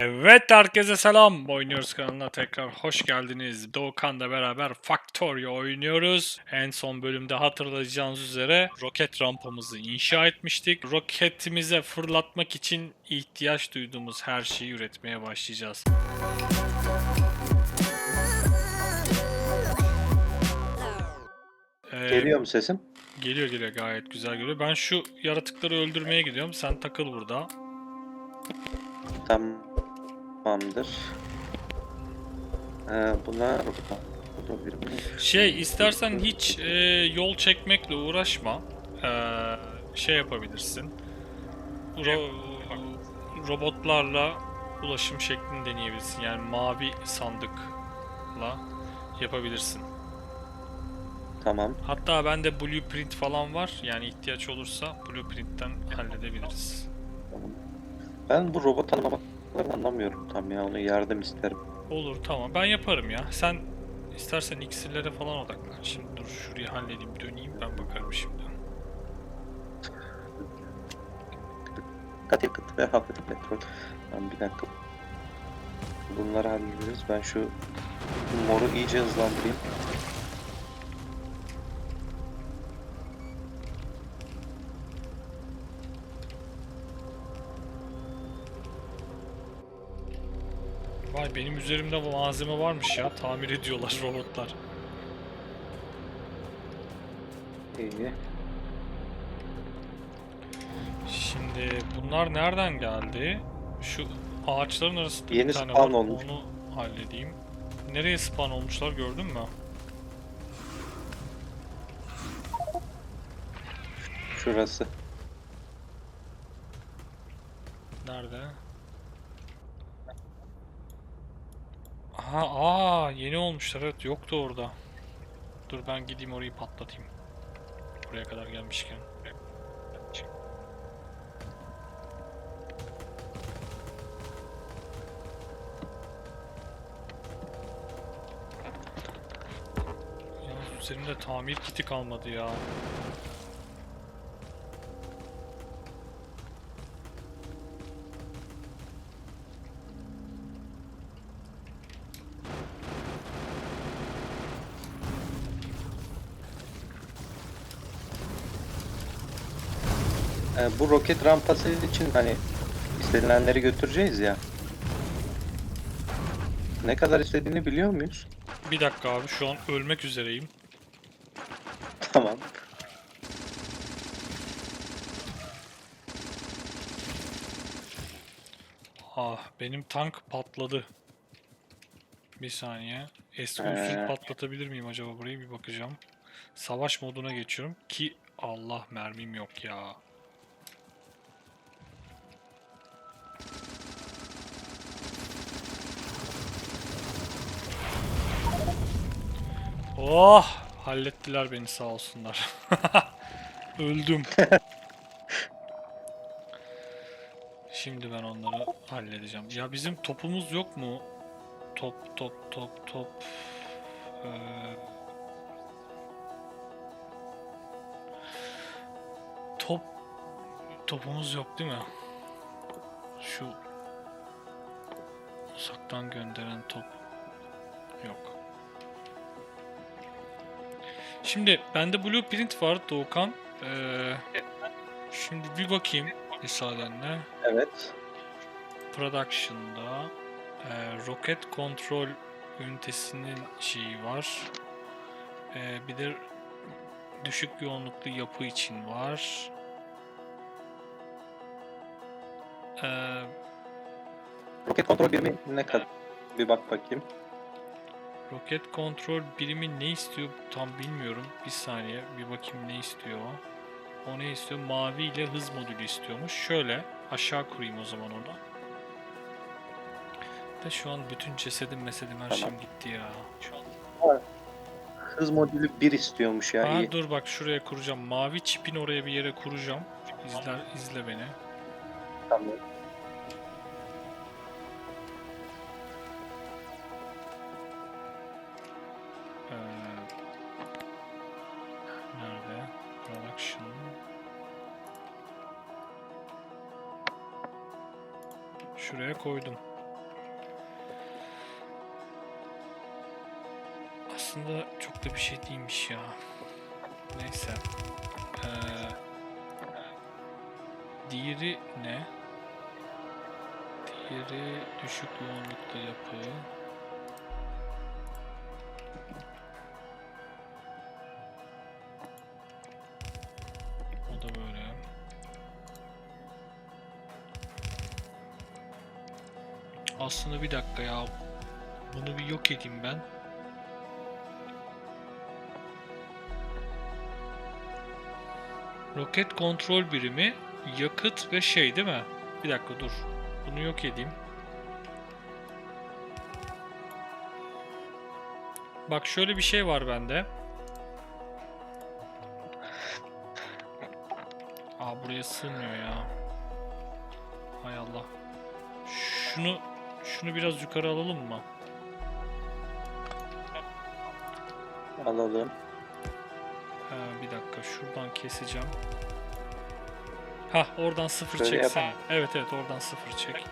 Evet herkese selam. Oynuyoruz kanalına tekrar hoş geldiniz. Doğukan'la beraber Factorio oynuyoruz. En son bölümde hatırlayacağınız üzere roket rampamızı inşa etmiştik. Roketimize fırlatmak için ihtiyaç duyduğumuz her şeyi üretmeye başlayacağız. Ee, Geliyor mu sesim? Geliyor geliyor gayet güzel geliyor. Ben şu yaratıkları öldürmeye gidiyorum. Sen takıl burada. Tamamdır. Ee, buna... Şey istersen hiç e, yol çekmekle uğraşma. Ee, şey yapabilirsin. Ro- robotlarla ulaşım şeklini deneyebilirsin. Yani mavi sandıkla yapabilirsin. Tamam. Hatta bende blueprint falan var. Yani ihtiyaç olursa blueprintten halledebiliriz. tamam. Ben bu robot tanımamaklarını anlamıyorum tam ya. Ona yardım isterim. Olur tamam ben yaparım ya. Sen istersen iksirlere falan odaklan. Şimdi dur şurayı halledeyim döneyim ben bakarım şimdi. Kat yakıt ve hafif petrol. Ben bir dakika. Bunları hallederiz. Ben şu moru iyice hızlandırayım. Vay benim üzerimde malzeme varmış ya. Tamir ediyorlar robotlar. İyi. Şimdi bunlar nereden geldi? Şu ağaçların arasında Yeni bir tane spawn var. olmuş. Onu halledeyim. Nereye spawn olmuşlar gördün mü? Şurası. Nerede? Aha, aa yeni olmuşlar evet yoktu orada. Dur ben gideyim orayı patlatayım. Buraya kadar gelmişken. Yalnız üzerimde tamir kiti kalmadı ya. Ee, bu roket rampası için hani istenilenleri götüreceğiz ya. Ne kadar istediğini biliyor muyuz? Bir dakika abi şu an ölmek üzereyim. Tamam. Ah benim tank patladı. Bir saniye. Eski usul Ee. patlatabilir miyim acaba burayı bir bakacağım. Savaş moduna geçiyorum ki Allah mermim yok ya. Oh hallettiler beni sağ olsunlar. Öldüm. Şimdi ben onları halledeceğim. Ya bizim topumuz yok mu? Top, top, top, top. Ee... Top... Topumuz yok değil mi? Şu... Uzaktan gönderen top... Yok. Şimdi bende blueprint var Doğukan. Ee, şimdi bir bakayım müsaadenle. Evet. Production'da e, roket kontrol ünitesinin şeyi var. E, bir de düşük yoğunluklu yapı için var. E, Roket kontrol birimi ne kadar? Bir bak bakayım. Roket kontrol birimi ne istiyor tam bilmiyorum. Bir saniye bir bakayım ne istiyor o. O ne istiyor? Mavi ile hız modülü istiyormuş. Şöyle aşağı kurayım o zaman onu. De şu an bütün cesedim mesedim her şeyim gitti ya. Şu an Hız modülü 1 istiyormuş ya. Ha, iyi. dur bak şuraya kuracağım. Mavi çipin oraya bir yere kuracağım. İzler, izle beni. Tamam. koydum. Aslında çok da bir şey değilmiş ya. Neyse. Ee, diğeri ne? Diğeri düşük yoğunlukta yapı. Aslında bir dakika ya. Bunu bir yok edeyim ben. Roket kontrol birimi, yakıt ve şey değil mi? Bir dakika dur. Bunu yok edeyim. Bak şöyle bir şey var bende. Aa buraya sığmıyor ya. Hay Allah. Şunu şunu biraz yukarı alalım mı? Alalım. Ha, bir dakika şuradan keseceğim. Hah oradan sıfır Şöyle yap. çeksene. Evet evet oradan sıfır çek.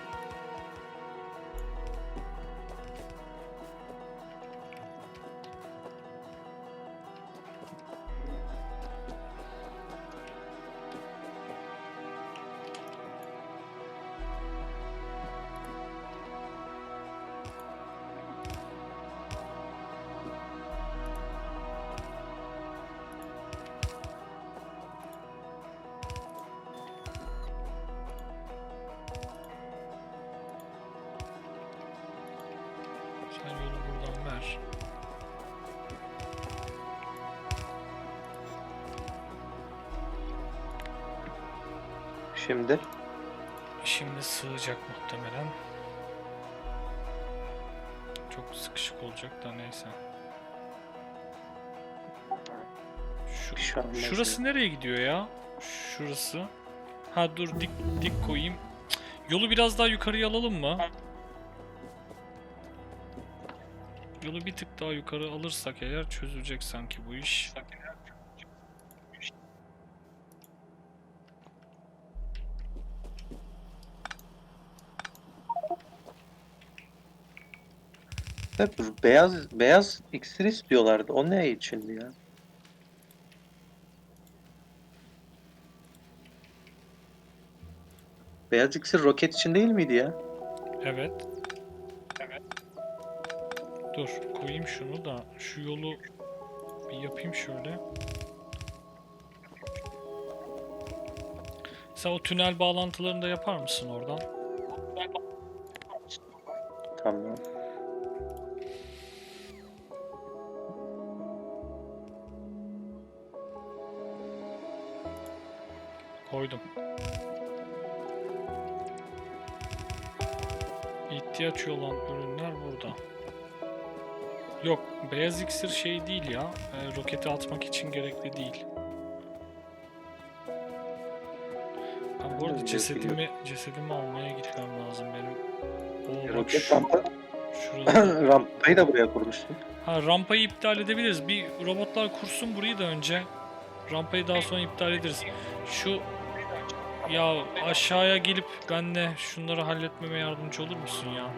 Çok sıkışık olacak da neyse. Şu, şey şurası nereye gidiyor ya? Şurası. Ha dur dik dik koyayım. Yolu biraz daha yukarıya alalım mı? Yolu bir tık daha yukarı alırsak eğer çözülecek sanki bu iş. Hep beyaz beyaz iksir istiyorlardı. O ne içindi ya? Beyaz iksir roket için değil miydi ya? Evet. Evet. Dur koyayım şunu da şu yolu bir yapayım şöyle. Sen o tünel bağlantılarını da yapar mısın oradan? Tamam. Koydum. İhtiyaç olan ürünler burada. Yok, beyaz iksir şey değil ya. e, roketi atmak için gerekli değil. Ha, bu arada cesedimi, cesedimi almaya gitmem lazım benim. Oo, Roket şu- rampa, şurada. rampayı da buraya kurmuştun. Ha rampayı iptal edebiliriz. Bir robotlar kursun burayı da önce. Rampayı daha sonra iptal ederiz. Şu ya aşağıya gelip benle şunları halletmeme yardımcı olur musun ya?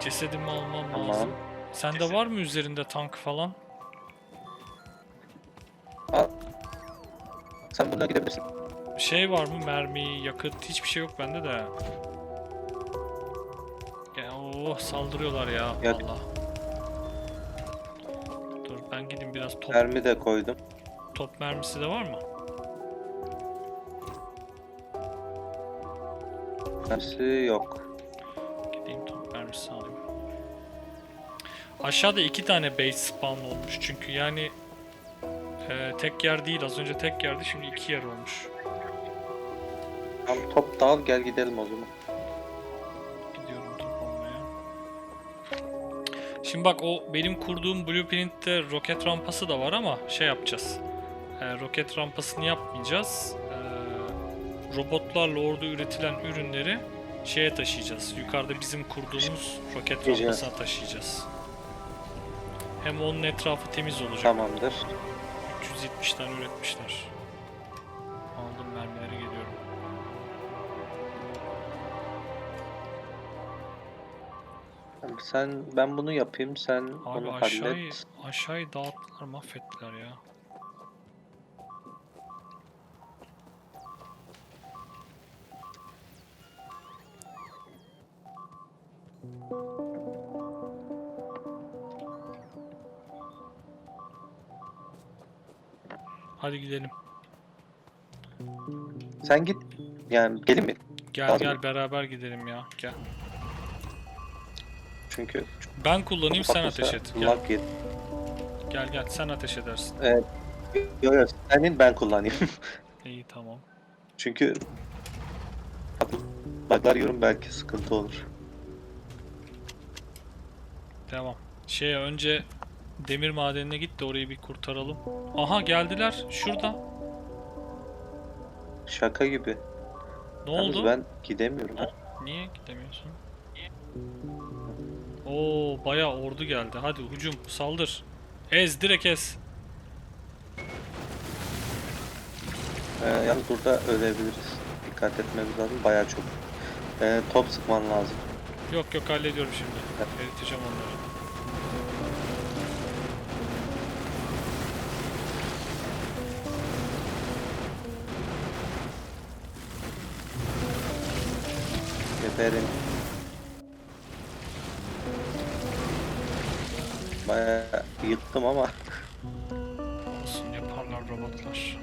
Cesedimi almam Tamam. lazım. Sende var mı üzerinde tank falan? Sen buradan gidebilirsin. Şey var mı? Mermi, yakıt hiçbir şey yok bende de. Ya oh saldırıyorlar ya Yak- Allah. Dur ben gideyim biraz top Mermi de koydum. top mermisi de var mı? Mermisi yok. Gideyim top mermisi alayım. Aşağıda iki tane base spawn olmuş çünkü yani e, tek yer değil az önce tek yerdi şimdi iki yer olmuş. Tamam top dal gel gidelim o zaman. Gidiyorum top almaya. Şimdi bak o benim kurduğum blueprint'te roket rampası da var ama şey yapacağız. E, roket rampasını yapmayacağız. Robotlarla orada üretilen ürünleri şeye taşıyacağız. Yukarıda bizim kurduğumuz roket Taşıyacağız. rampasına taşıyacağız. Hem onun etrafı temiz olacak. Tamamdır. 370 tane üretmişler. Aldım mermileri geliyorum. Tamam, Sen ben bunu yapayım sen Abi onu aşağıyı, hallet. aşağıyı dağıttılar mahvettiler ya. Hadi gidelim. Sen git. Yani gelin mi? Gel Tamam. gel beraber gidelim ya. Gel. Çünkü Ben kullanayım sen ateş et. Gel lag yedi. gel gel sen ateş edersin. Evet. Yok yok senin ben kullanayım. İyi tamam. Çünkü buglar yorum belki sıkıntı olur. Devam. Şey önce demir madenine git de orayı bir kurtaralım. Aha geldiler. Şurada. Şaka gibi. Ne Yalnız oldu? ben gidemiyorum. Niye gidemiyorsun? Oo bayağı ordu geldi. Hadi hücum saldır. Ez direkt ez. Ee, yalnız burada ölebiliriz. Dikkat etmemiz lazım. Bayağı çok. Ee, top sıkman lazım. Yok yok hallediyorum şimdi. Eriteceğim onları. Geberin. Bayağı yıktım ama Olsun yaparlar robotlar.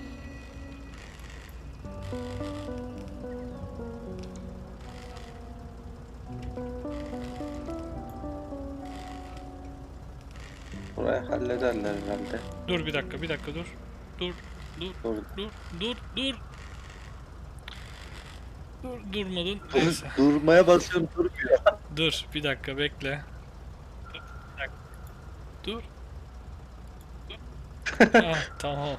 burayı hallederler herhalde. Dur bir dakika bir dakika dur. Dur dur Dur, dur dur dur. Dur durmadın. dur, Neyse. durmaya basıyorum durmuyor. Dur bir dakika bekle. Dur. ah, tamam.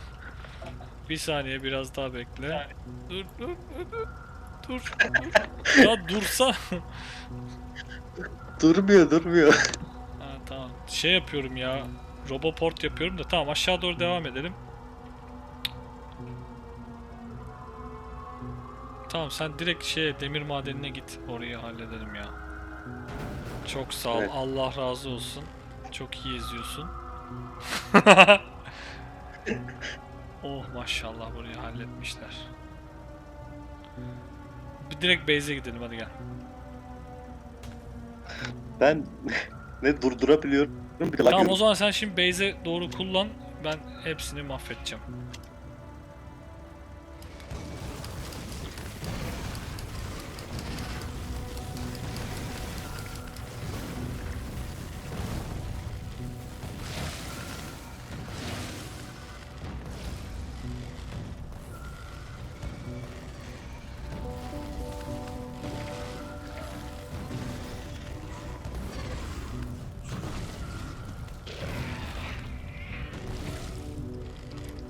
Bir saniye biraz daha bekle. Dur dur dur dur. Dur dur. Ya dursa. Durmuyor durmuyor. ha, tamam. Şey yapıyorum ya. Roboport yapıyorum da tamam aşağı doğru devam edelim. Tamam sen direkt şeye demir madenine git. Orayı halledelim ya. Çok sağ ol. Evet. Allah razı olsun. Çok iyi izliyorsun. oh maşallah burayı halletmişler. Bir direkt base'e gidelim hadi gel. Ben ne durdurabiliyorum Tamam o zaman sen şimdi base'e doğru kullan. Ben hepsini mahvedeceğim.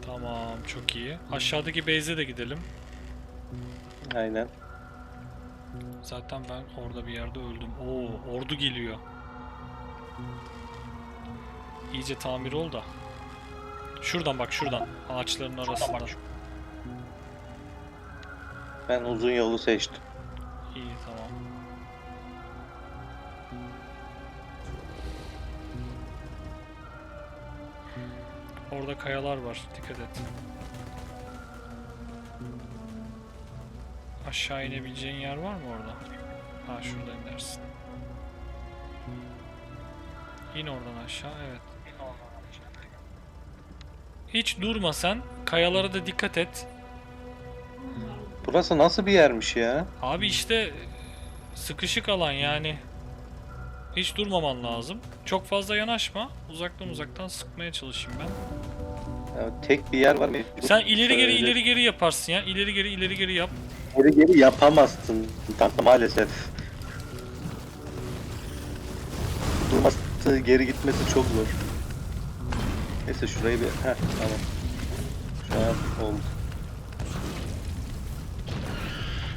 Tamam çok iyi. Aşağıdaki base'e de gidelim. Aynen. Zaten ben orada bir yerde öldüm. Oo ordu geliyor. İyice tamir ol da. Şuradan bak şuradan. Ağaçların arasından. Ben uzun yolu seçtim. İyi tamam. Orada kayalar var. Dikkat et. Aşağı inebileceğin yer var mı orada? Ha şurada inersin. İn oradan aşağı evet. Hiç durma sen. Kayalara da dikkat et. Burası nasıl bir yermiş ya? Abi işte sıkışık alan yani. Hiç durmaman lazım. Çok fazla yanaşma. Uzaktan uzaktan sıkmaya çalışayım ben. Ya tek bir yer var. Sen ileri geri Şöyle ileri geri yaparsın ya. İleri geri ileri geri yap. Geri geri yapamazsın Tamam, maalesef. Durması, geri gitmesi çok zor. Neyse şurayı bir... Heh, tamam. Şu an oldu.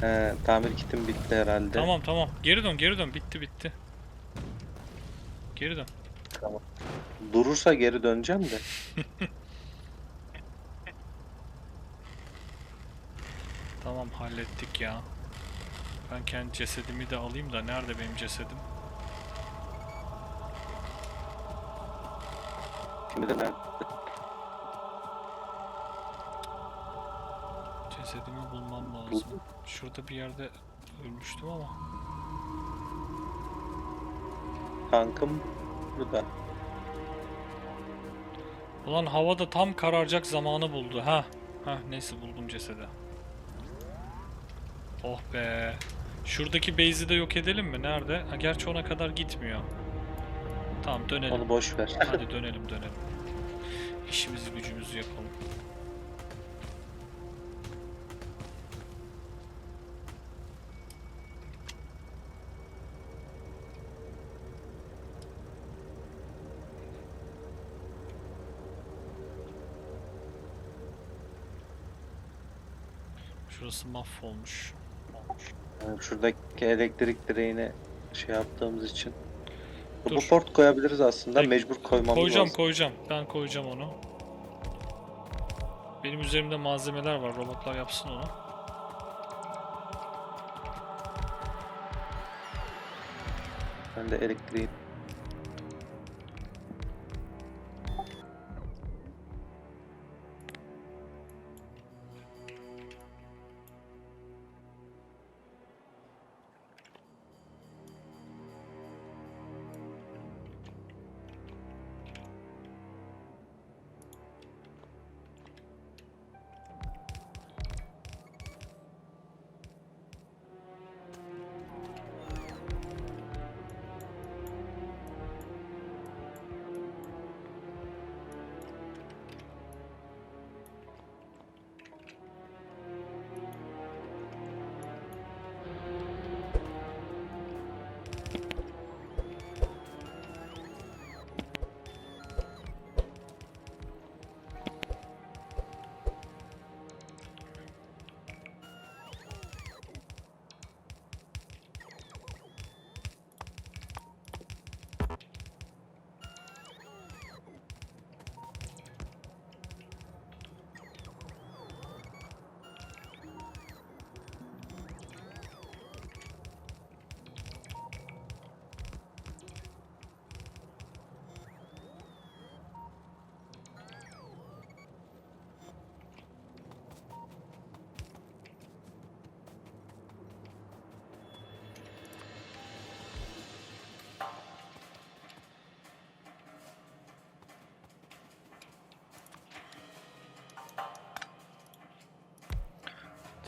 He, tamir kitim bitti herhalde. Tamam tamam. Geri dön geri dön. Bitti bitti. Geri dön. Tamam. Durursa geri döneceğim de. tamam hallettik ya. Ben kendi cesedimi de alayım da nerede benim cesedim? Şimdi de ben. Cesedimi bulmam lazım. Şurada bir yerde ölmüştüm ama. Tankım burada. Ulan havada tam kararacak zamanı buldu. Ha. Ha neyse buldum cesedi. Oh be. Şuradaki base'i de yok edelim mi? Nerede? Ha, gerçi ona kadar gitmiyor. Tamam dönelim. Onu boş ver. Hadi dönelim dönelim. İşimizi gücümüzü yapalım. Şurası mahvolmuş. Yani şuradaki elektrik direğini şey yaptığımız için. Dur. Bu port koyabiliriz aslında. Peki. Mecbur koymamız Koyacağım lazım. koyacağım. Ben koyacağım onu. Benim üzerimde malzemeler var. Robotlar yapsın onu. Ben de elektriği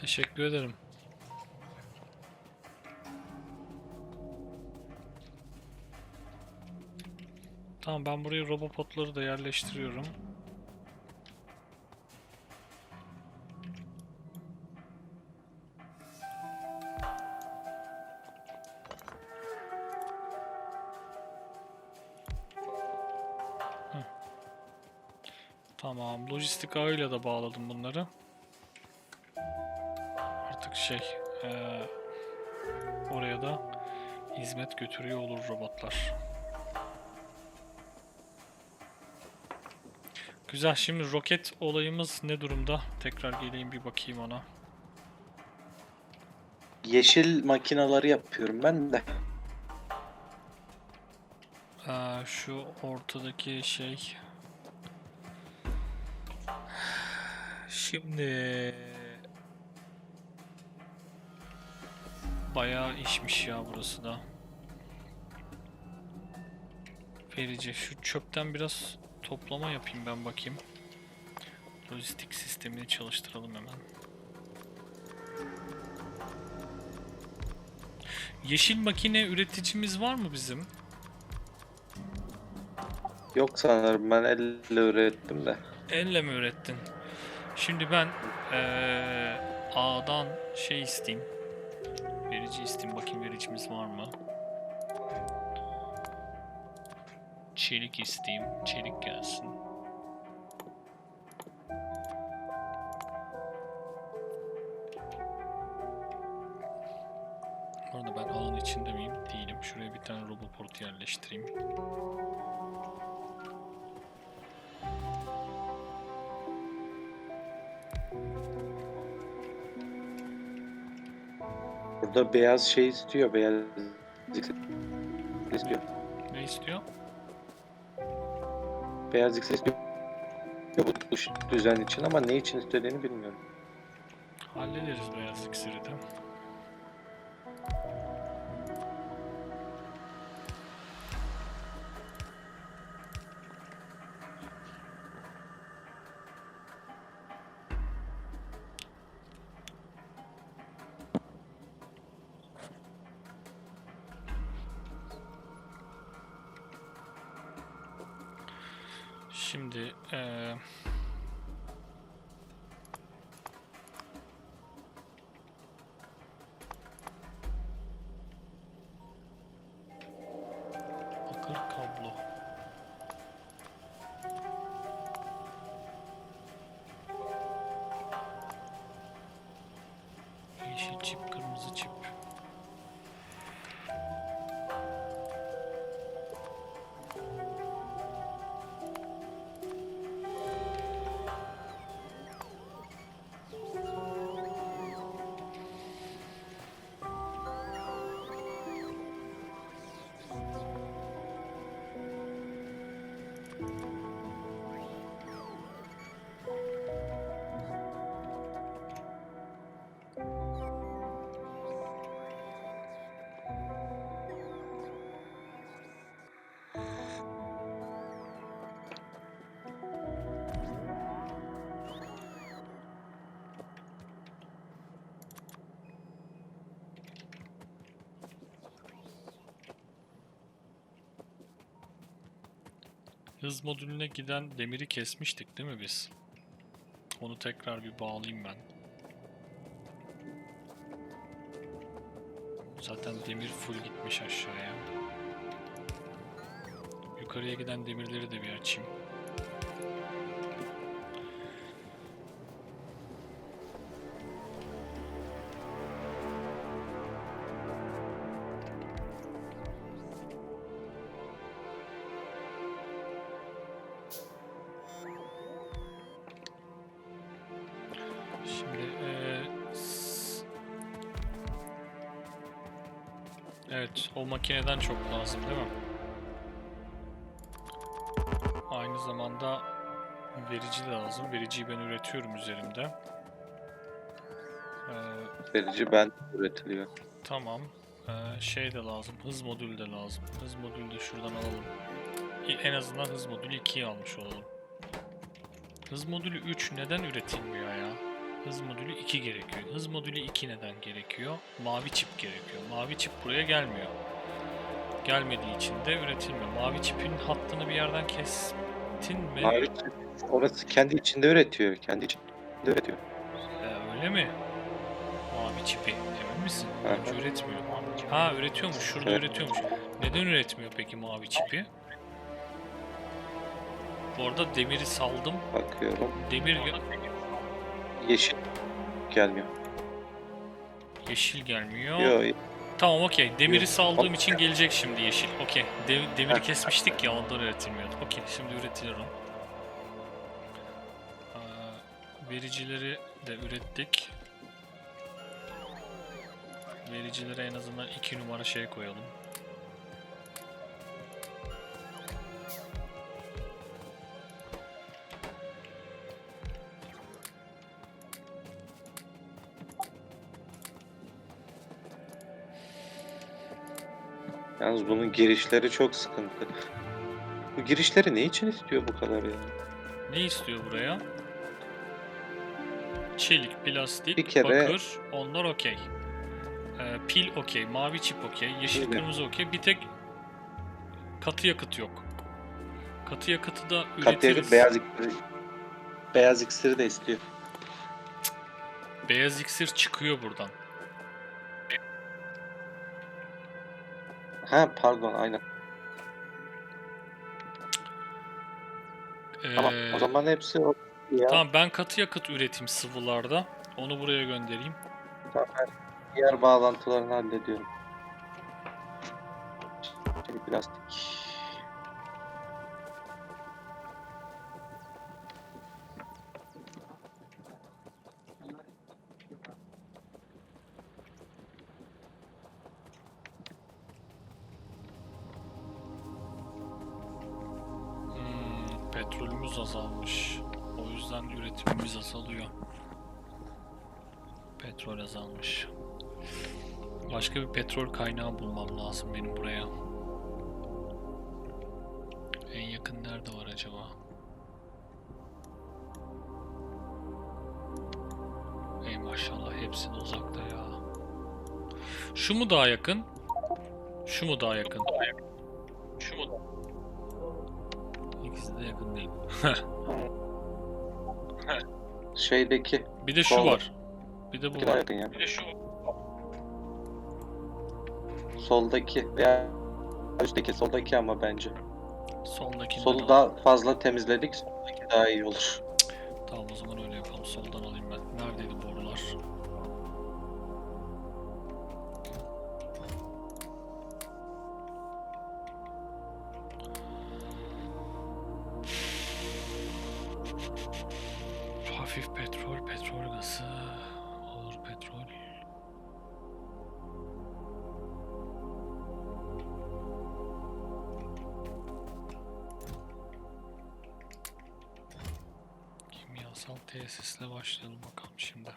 Teşekkür ederim. Tamam ben buraya robopotları da yerleştiriyorum. Hı. Tamam, lojistik ağıyla da bağladım bunları. Şey, eee, oraya da hizmet götürüyor olur robotlar. Güzel, şimdi roket olayımız ne durumda? Tekrar geleyim bir bakayım ona. yeşil makinaları yapıyorum ben de. Aa, şu ortadaki şey. Şimdi bayağı işmiş ya burası da. Ferici şu çöpten biraz toplama yapayım ben bakayım. Lojistik sistemini çalıştıralım hemen. Yeşil makine üreticimiz var mı bizim? Yok sanırım ben elle ürettim de. Elle mi ürettin? Şimdi ben eee A'dan şey isteyeyim. Verici isteyeyim. Bakayım vericimiz var mı? Çelik isteyeyim. Çelik gelsin. Bu ben alan içinde miyim? Değilim. Şuraya bir tane roboport yerleştireyim. Burada beyaz şey istiyor. Beyaz istiyor. Ne istiyor? beyaz iksir istiyor bu bu düzen için ama ne için istediğini bilmiyorum. Hallederiz beyaz iksiri de. Yeşil çip, kırmızı çip. Hız modülüne giden demiri kesmiştik değil mi biz? Onu tekrar bir bağlayayım ben. Zaten demir full gitmiş aşağıya. Yukarıya giden demirleri de bir açayım. Evet, o makineden çok lazım değil mi? Aynı zamanda verici de lazım. Vericiyi ben üretiyorum üzerimde. Eee, Verici ben üretiliyor. tamam. Eee, şey de lazım. Hız modülü de lazım. Hız modülü de şuradan alalım. En azından hız modülü 2'yi almış olalım. Hız modülü 3 neden üretilmiyor ya? Hız modülü 2 gerekiyor. Hız modülü 2 neden gerekiyor? Mavi çip gerekiyor. Mavi çip buraya gelmiyor. Gelmediği için de üretilmiyor. Mavi çipin hattını bir yerden kestin mi? Mavi çip, orası kendi içinde üretiyor. Kendi içinde üretiyor. Ee, öyle mi? Mavi çipi. Emin misin? Önce üretmiyor. Ha üretiyormuş. Şurada Evet. üretiyormuş. Neden üretmiyor peki mavi çipi? Bu arada demiri saldım. Bakıyorum. Demir Yeşil gelmiyor. yeşil gelmiyor. Yok. Tamam okey. Demiri Yok. saldığım için gelecek şimdi yeşil. Okey. De- demiri kesmiştik ya ondan üretilmiyordu. Okey şimdi üretilir o. Aa, vericileri de ürettik. Vericilere en azından 2 numara şey koyalım. Yalnız bunun girişleri çok sıkıntı. Bu girişleri ne için istiyor bu kadar ya? Ne istiyor buraya? Çelik, plastik, Bir kere- bakır, onlar okey. Ee, pil okey, mavi çip okey, yeşil Pil. kırmızı okey. Bir tek katı yakıt yok. Katı yakıtı da Katya üretiriz. beyaz iksiri, beyaz iksiri de istiyor. Beyaz iksir çıkıyor buradan. Ha pardon aynen. Tamam Ee, o zaman hepsi o. Ya. Tamam ben katı yakıt üreteyim sıvılarda. Onu buraya göndereyim. Tamam, ben diğer bağlantılarını hallediyorum. Şimdi plastik. Başka bir petrol kaynağı bulmam lazım benim buraya. En yakın nerede var acaba? Ey maşallah hepsi de uzakta ya. Şu mu daha yakın? Şu mu daha yakın? Şu mu daha İkisi de yakın değil. Şeydeki Bir de şu var. Bir de bu var. Bir de şu Soldaki veya üstteki soldaki ama bence. Soldakinde Solu daha fazla temizledik. Soldaki daha iyi olur. Tamam o zaman öyle yapalım. Soldan alayım ben. Neredeydi borular? Hafif petrol, petrol gazı, tesisle başlayalım bakalım şimdi.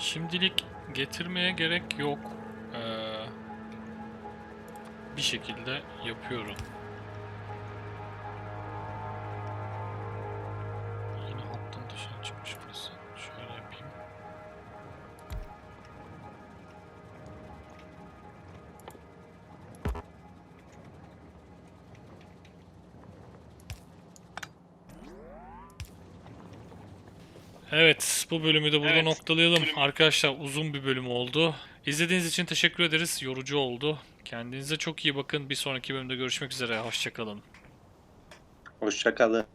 Şimdilik getirmeye gerek yok. Ee, bir şekilde yapıyorum. Evet, bu bölümü de burada Evet, noktalayalım. Arkadaşlar uzun bir bölüm oldu. İzlediğiniz için teşekkür ederiz. Yorucu oldu. Kendinize çok iyi bakın. Bir sonraki bölümde görüşmek üzere. Hoşçakalın. Hoşçakalın.